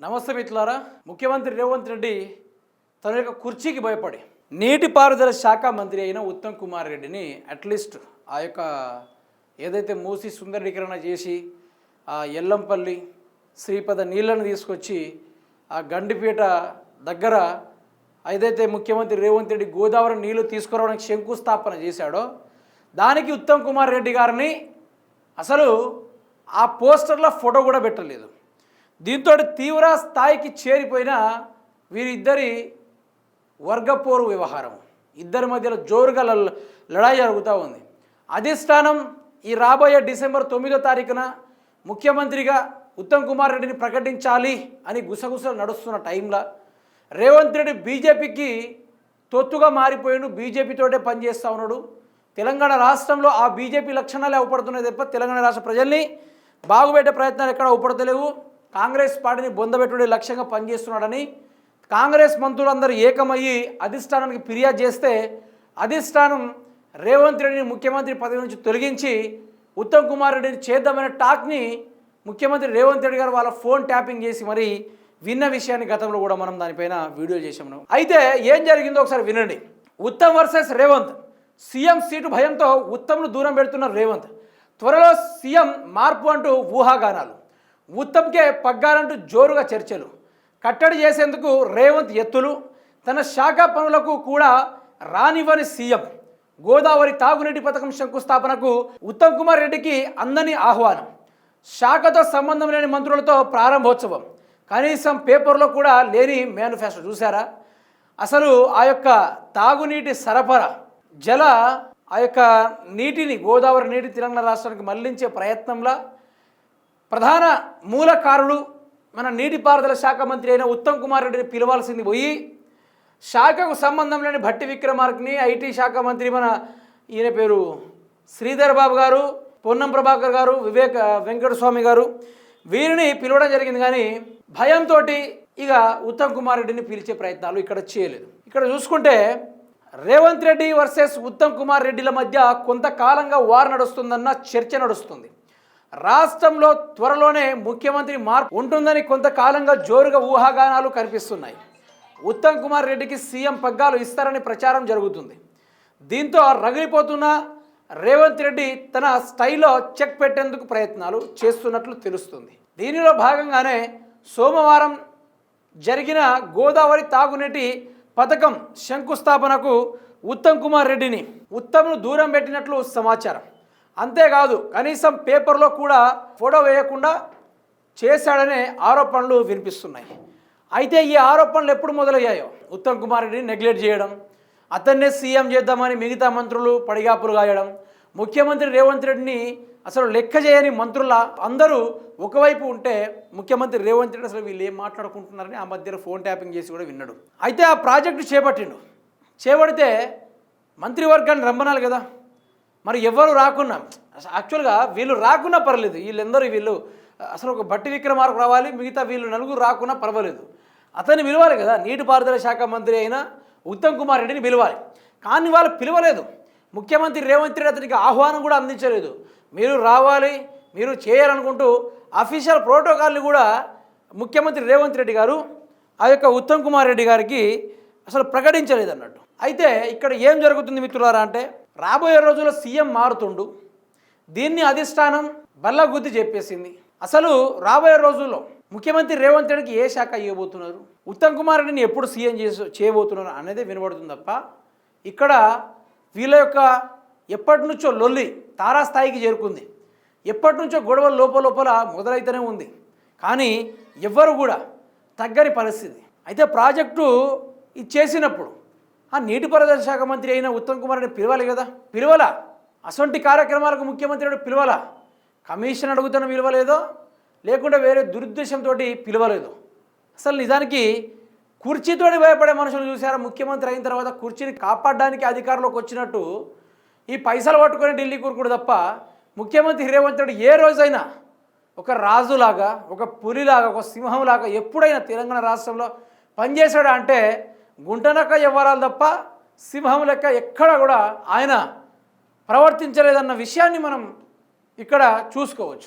నమస్తే మిత్రులారా. ముఖ్యమంత్రి రేవంత్ రెడ్డి తన యొక్క కుర్చీకి భయపడి నీటిపారుదల శాఖ మంత్రి అయిన ఉత్తమ్ కుమార్ రెడ్డిని అట్లీస్ట్ ఆ యొక్క ఏదైతే మూసి సుందరీకరణ చేసి ఆ ఎల్లంపల్లి శ్రీపద నీళ్ళను తీసుకొచ్చి ఆ గండిపేట దగ్గర ఏదైతే ముఖ్యమంత్రి రేవంత్ రెడ్డి గోదావరి నీళ్ళు తీసుకురావడానికి శంకుస్థాపన చేశాడో దానికి ఉత్తమ్ కుమార్ రెడ్డి గారిని అసలు ఆ పోస్టర్లో ఫోటో కూడా పెట్టలేదు. దీంతో తీవ్ర స్థాయికి చేరిపోయిన వీరిద్దరి వర్గపోరు వ్యవహారం. ఇద్దరి మధ్యలో జోరుగా లడాయి జరుగుతూ ఉంది. అధిష్టానం ఈ రాబోయే డిసెంబర్ తొమ్మిదో తారీఖున ముఖ్యమంత్రిగా ఉత్తమ్ కుమార్ రెడ్డిని ప్రకటించాలి అని గుసగుసలు నడుస్తున్న టైంలో రేవంత్ రెడ్డి బీజేపీకి తొత్తుగా మారిపోయాడు బీజేపీతోటే పనిచేస్తూ ఉన్నాడు. తెలంగాణ రాష్ట్రంలో ఆ బీజేపీ లక్షణాలే అవపడుతున్నాయి తప్ప తెలంగాణ రాష్ట్ర ప్రజల్ని బాగుపెట్టే ప్రయత్నాలు ఎక్కడ అవపడతలేవు. కాంగ్రెస్ పార్టీని బొందబెట్టుడే లక్ష్యంగా పనిచేస్తున్నాడని కాంగ్రెస్ మంత్రులందరూ ఏకమయ్యి అధిష్టానానికి ఫిర్యాదు చేస్తే అధిష్టానం రేవంత్ రెడ్డిని ముఖ్యమంత్రి పదవి నుంచి తొలగించి ఉత్తమ్ కుమార్ రెడ్డిని చేద్దామనే టాక్ని ముఖ్యమంత్రి రేవంత్ రెడ్డి గారు వాళ్ళ ఫోన్ ట్యాపింగ్ చేసి మరి విన్న విషయాన్ని గతంలో కూడా మనం దానిపైన వీడియో చేసాము అయితే ఏం జరిగిందో ఒకసారి వినండి. Uttam versus Revanth CM seat భయంతో ఉత్తమ్ను దూరం పెడుతున్న రేవంత్ త్వరలో సీఎం మార్పు అంటూ ఊహాగానాలు. ఉత్తమ్కే పగ్గాలంటూ జోరుగా చర్చలు. కట్టడి చేసేందుకు రేవంత్ ఎత్తులు. తన శాఖ పనులకు కూడా రానివ్వని సీఎం. గోదావరి తాగునీటి పథకం శంకుస్థాపనకు ఉత్తమ్ కుమార్ రెడ్డికి అందని ఆహ్వానం. శాఖతో సంబంధం లేని మంత్రులతో ప్రారంభోత్సవం. కనీసం పేపర్లో కూడా లేని మేనిఫెస్టో చూసారా అసలు ఆ యొక్క తాగునీటి సరఫరా జల ఆ యొక్క నీటిని గోదావరి నీటి తెలంగాణ రాష్ట్రానికి మళ్ళించే ప్రయత్నంలో ప్రధాన మూలకారుడు మన నీటిపారుదల శాఖ మంత్రి అయిన ఉత్తమ్ కుమార్ రెడ్డిని పిలవాల్సింది పోయి శాఖకు సంబంధం లేని భట్టి విక్రమార్క్ని ఐటీ శాఖ మంత్రి మన ఈయన పేరు శ్రీధర్ బాబు గారు పొన్నం ప్రభాకర్ గారు వివేక వెంకటస్వామి గారు వీరిని పిలవడం జరిగింది కానీ భయంతో ఇక ఉత్తమ్ కుమార్ రెడ్డిని పిలిచే ప్రయత్నాలు ఇక్కడ చేయలేదు. ఇక్కడ చూసుకుంటే రేవంత్ రెడ్డి వర్సెస్ ఉత్తమ్ కుమార్ రెడ్డిల మధ్య కొంతకాలంగా వార్ నడుస్తుందన్న చర్చ నడుస్తుంది. రాష్ట్రంలో త్వరలోనే ముఖ్యమంత్రి మార్పు ఉంటుందని కొంతకాలంగా జోరుగా ఊహాగానాలు కనిపిస్తున్నాయి. ఉత్తమ్ కుమార్ రెడ్డికి సీఎం పగ్గాలు ఇస్తారని ప్రచారం జరుగుతుంది. దీంతో రగిలిపోతున్న రేవంత్ రెడ్డి తన స్టైల్లో చెక్ పెట్టేందుకు ప్రయత్నాలు చేస్తున్నట్లు తెలుస్తుంది. దీనిలో భాగంగానే సోమవారం జరిగిన గోదావరి తాగునీటి పథకం శంకుస్థాపనకు ఉత్తమ్ కుమార్ రెడ్డిని ఉత్తమ్ను దూరం పెట్టినట్లు సమాచారం. అంతేకాదు కనీసం పేపర్లో కూడా ఫోటో వేయకుండా చేశాడనే ఆరోపణలు వినిపిస్తున్నాయి. అయితే ఈ ఆరోపణలు ఎప్పుడు మొదలయ్యాయో? ఉత్తమ్ కుమార్ రెడ్డిని నెగ్లెక్ట్ చేయడం అతన్నే సీఎం చేద్దామని మిగతా మంత్రులు పడిగాపులు గాయడం ముఖ్యమంత్రి రేవంత్ రెడ్డిని అసలు లెక్క చేయని మంత్రుల అందరూ ఒకవైపు ఉంటే ముఖ్యమంత్రి రేవంత్ రెడ్డి అసలు వీళ్ళు ఏం మాట్లాడుకుంటున్నారని ఆ మధ్యలో ఫోన్ ట్యాపింగ్ చేసి కూడా విన్నాడు. అయితే ఆ ప్రాజెక్టు చేపట్టిండు. చేపడితే మంత్రివర్గాన్ని రమ్మనాలి కదా? మరి ఎవరు రాకున్నా యాక్చువల్గా వీళ్ళు రాకున్నా పర్లేదు వీళ్ళందరూ వీళ్ళు అసలు ఒక బట్టి విక్రమార్కు రావాలి మిగతా వీళ్ళు నలుగురు రాకున్నా పర్వాలేదు. అతన్ని పిలవాలి కదా నీటిపారుదల శాఖ మంత్రి అయిన ఉత్తమ్ కుమార్ రెడ్డిని పిలవాలి. కానీ వాళ్ళు పిలవలేదు. ముఖ్యమంత్రి రేవంత్ రెడ్డి అతనికి ఆహ్వానం కూడా అందించలేదు. మీరు రావాలి మీరు చేయాలనుకుంటూ అఫీషియల్ ప్రోటోకాల్ని కూడా ముఖ్యమంత్రి రేవంత్ రెడ్డి గారు ఆ యొక్క ఉత్తమ్ కుమార్ రెడ్డి గారికి అసలు ప్రకటించలేదు అన్నట్టు అయితే ఇక్కడ ఏం జరుగుతుంది మిత్రులారా అంటే రాబోయే రోజుల్లో సీఎం మారుతుండు. దీన్ని అధిష్టానం బల్లగుద్ది చెప్పేసింది. అసలు రాబోయే రోజుల్లో ముఖ్యమంత్రి రేవంత్ రెడ్డికి ఏ శాఖ ఇవ్వబోతున్నారు? ఉత్తమ్ కుమార్ రెడ్డిని ఎప్పుడు సీఎం చేసి చేయబోతున్నారు అనేది వినబడుతుంది తప్ప ఇక్కడ వీళ్ళ యొక్క ఎప్పటి నుంచో లొల్లి తారాస్థాయికి చేరుకుంది. ఎప్పటి నుంచో గొడవలు లోపల లోపల మొదలైతేనే ఉంది. కానీ ఎవ్వరు కూడా తగ్గని పరిస్థితి. అయితే ప్రాజెక్టు ఇది చేసినప్పుడు ఆ నీటిపారుదల శాఖ మంత్రి అయిన ఉత్తమ్ కుమార్ రెడ్డి పిలవాలి కదా? పిలవలా? అసొంటి కార్యక్రమాలకు ముఖ్యమంత్రి రెడ్డి పిలవాలా? కమిషన్ అడుగుతున్న పిలవలేదో లేకుంటే వేరే దురుద్దేశంతో పిలవలేదు. అసలు నిజానికి కుర్చీతోటి భయపడే మనుషులు చూసారా ముఖ్యమంత్రి అయిన తర్వాత కుర్చీని కాపాడడానికి అధికారంలోకి వచ్చినట్టు ఈ పైసలు పట్టుకొని ఢిల్లీ కూరుకుడు తప్ప ముఖ్యమంత్రి రేవంత్ రెడ్డి ఏ రోజైనా ఒక రాజులాగా ఒక పులిలాగా ఒక సింహంలాగా ఎప్పుడైనా తెలంగాణ రాష్ట్రంలో పనిచేశాడా అంటే గుంటనక్క వ్యవహారాలు తప్ప సింహం లెక్క ఎక్కడ కూడా ఆయన ప్రవర్తించలేదన్న విషయాన్ని మనం ఇక్కడ చూసుకోవచ్చు.